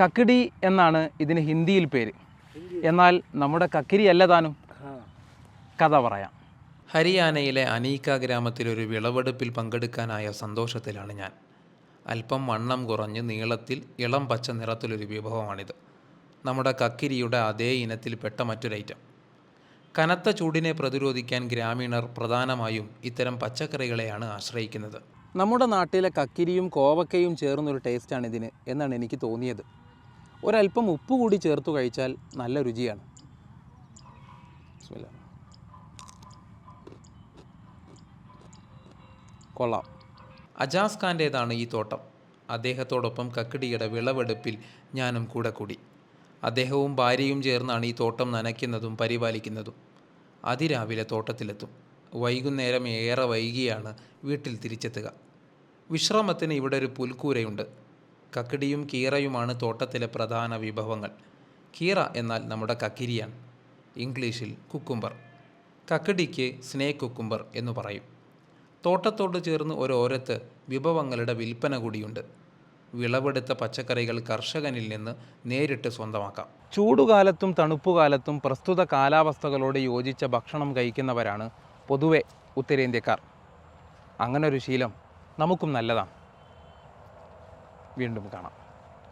കക്കിടി എന്നാണ് ഇതിന് ഹിന്ദിയിൽ പേര്. എന്നാൽ നമ്മുടെ കക്കിരി അല്ല താനും കഥ പറയാം. ഹരിയാനയിലെ അനീക്ക ഗ്രാമത്തിലൊരു വിളവെടുപ്പിൽ പങ്കെടുക്കാനായ സന്തോഷത്തിലാണ് ഞാൻ. അല്പം വണ്ണം കുറഞ്ഞ് നീളത്തിൽ ഇളം പച്ച നിറത്തിലൊരു വിഭവമാണിത്. നമ്മുടെ കക്കിരിയുടെ അതേ ഇനത്തിൽപ്പെട്ട മറ്റൊരൈറ്റം കനത്ത ചൂടിനെ പ്രതിരോധിക്കാൻ ഗ്രാമീണർ പ്രധാനമായും ഇത്തരം പച്ചക്കറികളെയാണ് ആശ്രയിക്കുന്നത്. നമ്മുടെ നാട്ടിലെ കക്കിരിയും കോവക്കയും ചേർന്നൊരു ടേസ്റ്റാണ് ഇതിന് എന്നാണ് എനിക്ക് തോന്നിയത്. ഒരല്പം ഉപ്പ് കൂടി ചേർത്ത് കഴിച്ചാൽ നല്ല രുചിയാണ്. കൊള്ളാം. അജാസ് ഖാന്റേതാണ് ഈ തോട്ടം. അദ്ദേഹത്തോടൊപ്പം കക്കിടിയുടെ വിളവെടുപ്പിൽ ഞാനും കൂടെ കൂടി. അദ്ദേഹവും ഭാര്യയും ചേർന്നാണ് ഈ തോട്ടം നനയ്ക്കുന്നതും പരിപാലിക്കുന്നതും. അതിരാവിലെ തോട്ടത്തിലെത്തും. വൈകുന്നേരം ഏറെ വൈകിയാണ് വീട്ടിൽ തിരിച്ചെത്തുക. വിശ്രമത്തിന് ഇവിടെ ഒരു പുൽക്കൂരയുണ്ട്. കക്കിടിയും കീറയുമാണ് തോട്ടത്തിലെ പ്രധാന വിഭവങ്ങൾ. കീറ എന്നാൽ നമ്മുടെ കക്കിരിയാണ്. ഇംഗ്ലീഷിൽ കുക്കുംബർ. കക്കിടിക്ക് സ്നേക്ക് കുക്കുംബർ എന്ന് പറയും. തോട്ടത്തോട് ചേർന്ന് ഒരോരത്ത് വിഭവങ്ങളുടെ വിൽപ്പന കൂടിയുണ്ട്. വിളവെടുത്ത പച്ചക്കറികൾ കർഷകനിൽ നിന്ന് നേരിട്ട് സ്വന്തമാക്കാം. ചൂടുകാലത്തും തണുപ്പുകാലത്തും പ്രസ്തുത കാലാവസ്ഥകളോട് യോജിച്ച ഭക്ഷണം കഴിക്കുന്നവരാണ് പൊതുവെ ഉത്തരേന്ത്യക്കാർ. അങ്ങനൊരു ശീലം നമുക്കും നല്ലതാണ്. വീണ്ടും കാണാം.